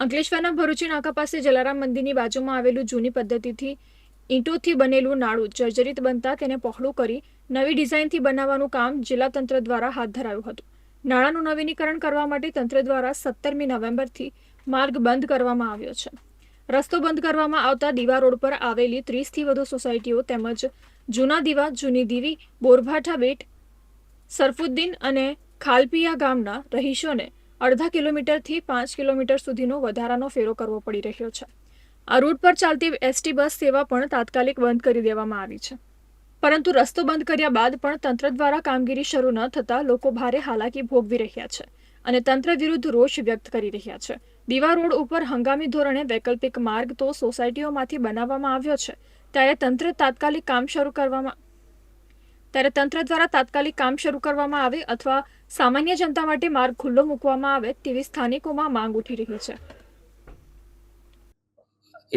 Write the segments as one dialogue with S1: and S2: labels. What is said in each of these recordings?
S1: અંકલેશ્વરના ભરૂચી નાકા પાસે જલારામ મંદિરની બાજુમાં આવેલું જૂની પદ્ધતિથી ઈંટોથી બનેલું નાળું જર્જરિત બનતા તેને પહોળું કરી નવી ડિઝાઇનથી બનાવવાનું કામ જિલ્લા તંત્ર દ્વારા હાથ ધરાયું હતું. નાળાનું નવીનીકરણ કરવા માટે તંત્ર દ્વારા સત્તરમી નવેમ્બરથી માર્ગ બંધ કરવામાં આવ્યો છે. રસ્તો બંધ કરવામાં આવતા દીવા રોડ પર આવેલી ત્રીસથી વધુ સોસાયટીઓ તેમજ જૂના દીવા, જૂની દીવી, બોરભાઠા બેટ, સરફુદ્દીન અને ખાલપિયા ગામના રહીશોને અડધા કિલોમીટરથી પાંચ કિલોમીટર સુધીનો વધારાનો ફેરો કરવો પડી રહ્યો છે. આ રૂટ પર ચાલતી એસટી બસ સેવા પણ તાત્કાલિક બંધ કરી દેવામાં આવી છે. પરંતુ રસ્તો બંધ કર્યા બાદ પણ તંત્ર દ્વારા કામગીરી શરૂ ન થતાં લોકો ભારે હાલાકી ભોગવી રહ્યા છે અને તંત્ર વિરુદ્ધ રોષ વ્યક્ત કરી રહ્યા છે. દીવા રોડ ઉપર હંગામી ધોરણે વૈકલ્પિક માર્ગ તો સોસાયટીઓમાંથી બનાવવામાં આવ્યો છે, ત્યારે તંત્ર તાત્કાલિક કામ શરૂ કરવામાં ત્યારે તંત્ર દ્વારા તાત્કાલિક કામ શરૂ કરવામાં આવે અથવા સામાન્ય જનતા માટે માર્ગ ખુલ્લો મૂકવામાં આવે તેવી સ્થાનિકોમાં માંગ ઉઠી રહી છે.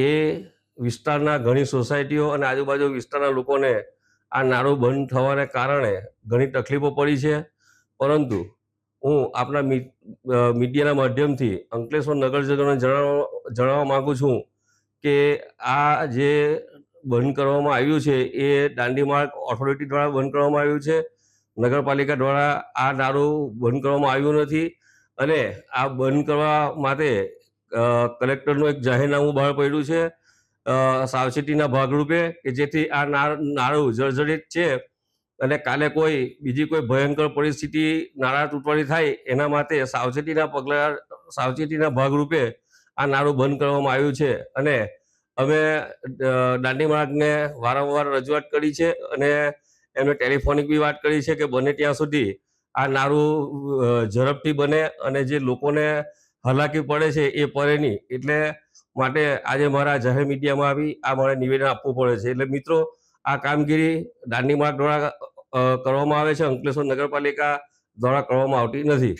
S2: એ વિસ્તારના ઘણી સોસાયટીઓ અને આજુબાજુ વિસ્તારના લોકોને આ નાળું બંધ થવાને કારણે ઘણી તકલીફો પડી છે. પરંતુ હું આપણા મીડિયાના માધ્યમથી અંકલેશ્વર નગરજનોને જણાવવા જણાવવા માગું છું કે આ જે બંધ કરવામાં આવ્યું છે એ દાંડી માર્ગ ઓથોરિટી દ્વારા બંધ કરવામાં આવ્યું છે. નગરપાલિકા દ્વારા આ નાળું બંધ કરવામાં આવ્યું નથી અને આ બંધ કરવા માટે કલેક્ટરનું એક જાહેરનામું બહાર પડ્યું છે સાવચેતીના ભાગરૂપે કે જેથી આ નાળ જર્જરિત છે અને કાલે કોઈ બીજી કોઈ ભયંકર પરિસ્થિતિ નાળા તૂટવાની થાય એના માટે સાવચેતીના પગલાં સાવચેતીના ભાગરૂપે આ નાળું બંધ કરવામાં આવ્યું છે અને અમે દાંડી માર્ગને વારંવાર રજૂઆત કરી છે અને એમને ટેલિફોનિક બી વાત કરી છે કે બને ત્યાં સુધી આ નારું ઝડપથી બને અને જે લોકોને હાલાકી પડે છે એ પડે નહીં. એટલે માટે આજે મારા જાહેર મીડિયામાં આવી આ મારે નિવેદન આપવું પડે છે. એટલે મિત્રો, આ કામગીરી દાંડી માર્ગ દ્વારા કરવામાં આવે છે. અંકલેશ્વર નગરપાલિકા દ્વારા કરવામાં આવતી નથી.